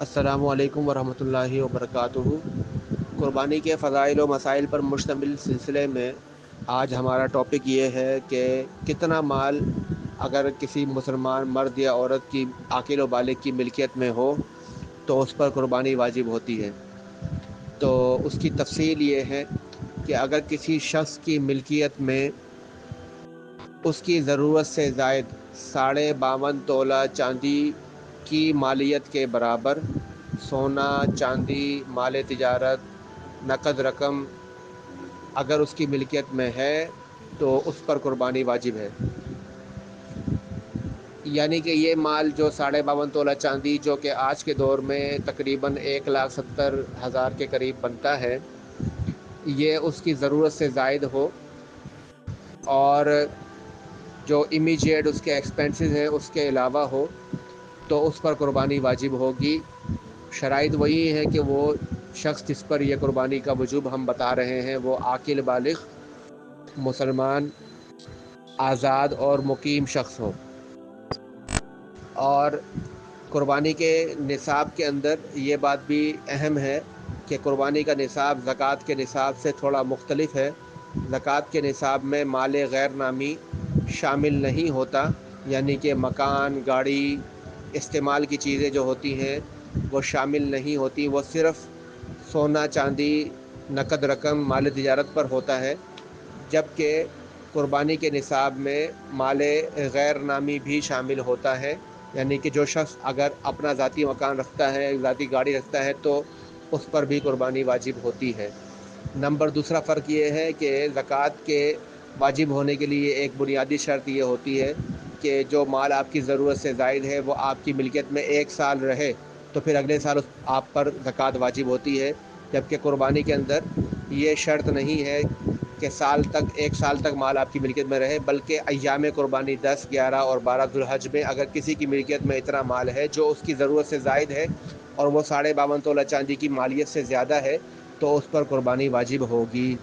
السلام علیکم ورحمۃ اللہ وبرکاتہ۔ قربانی کے فضائل و مسائل پر مشتمل سلسلے میں آج ہمارا ٹاپک یہ ہے کہ کتنا مال اگر کسی مسلمان مرد یا عورت کی عقیل و بالغ کی ملکیت میں ہو تو اس پر قربانی واجب ہوتی ہے۔ تو اس کی تفصیل یہ ہے کہ اگر کسی شخص کی ملکیت میں اس کی ضرورت سے زائد ساڑھے باون تولہ چاندی کی مالیت کے برابر سونا، چاندی، مال تجارت، نقد رقم اگر اس کی ملکیت میں ہے تو اس پر قربانی واجب ہے۔ یعنی کہ یہ مال جو ساڑھے باون تولہ چاندی جو کہ آج کے دور میں تقریباً ایک لاکھ ستر ہزار کے قریب بنتا ہے، یہ اس کی ضرورت سے زائد ہو۔ اور جو امیجیٹ اس کے ایکسپینسز ہیں، اس کے علاوہ ہو۔ تو اس پر قربانی واجب ہوگی۔ شرائط وہی ہے کہ وہ شخص جس پر یہ قربانی کا وجوب ہم بتا رہے ہیں، وہ عقل بالغ، مسلمان، آزاد اور مقیم شخص ہو۔ اور قربانی کے نصاب کے اندر یہ بات بھی اہم ہے کہ قربانی کا نصاب زکوٰۃ کے نصاب سے تھوڑا مختلف ہے۔ زکوٰۃ کے نصاب میں مال غیر نامی شامل نہیں ہوتا یعنی کہ مکان، گاڑی استعمال کی چیزیں جو ہوتی ہیں وہ شامل نہیں ہوتی، وہ صرف سونا، چاندی، نقد رقم، مال تجارت پر ہوتا ہے جبکہ قربانی کے نصاب میں مال غیر نامی بھی شامل ہوتا ہے۔ یعنی کہ جو شخص اگر اپنا ذاتی مکان رکھتا ہے، ذاتی گاڑی رکھتا ہے، تو اس پر بھی قربانی واجب ہوتی ہے۔ نمبر دوسرا فرق یہ ہے کہ زکوٰۃ کے واجب ہونے کے لیے ایک بنیادی شرط یہ ہوتی ہے کہ جو مال آپ کی ضرورت سے زائد ہے وہ آپ کی ملکیت میں ایک سال رہے، تو پھر اگلے سال آپ پر زکوٰۃ واجب ہوتی ہے، جبکہ قربانی کے اندر یہ شرط نہیں ہے کہ سال تک، ایک سال تک مال آپ کی ملکیت میں رہے، بلکہ ایام قربانی دس، گیارہ اور بارہ ذوالحج میں اگر کسی کی ملکیت میں اتنا مال ہے جو اس کی ضرورت سے زائد ہے اور وہ ساڑھے باون تولہ چاندی کی مالیت سے زیادہ ہے، تو اس پر قربانی واجب ہوگی۔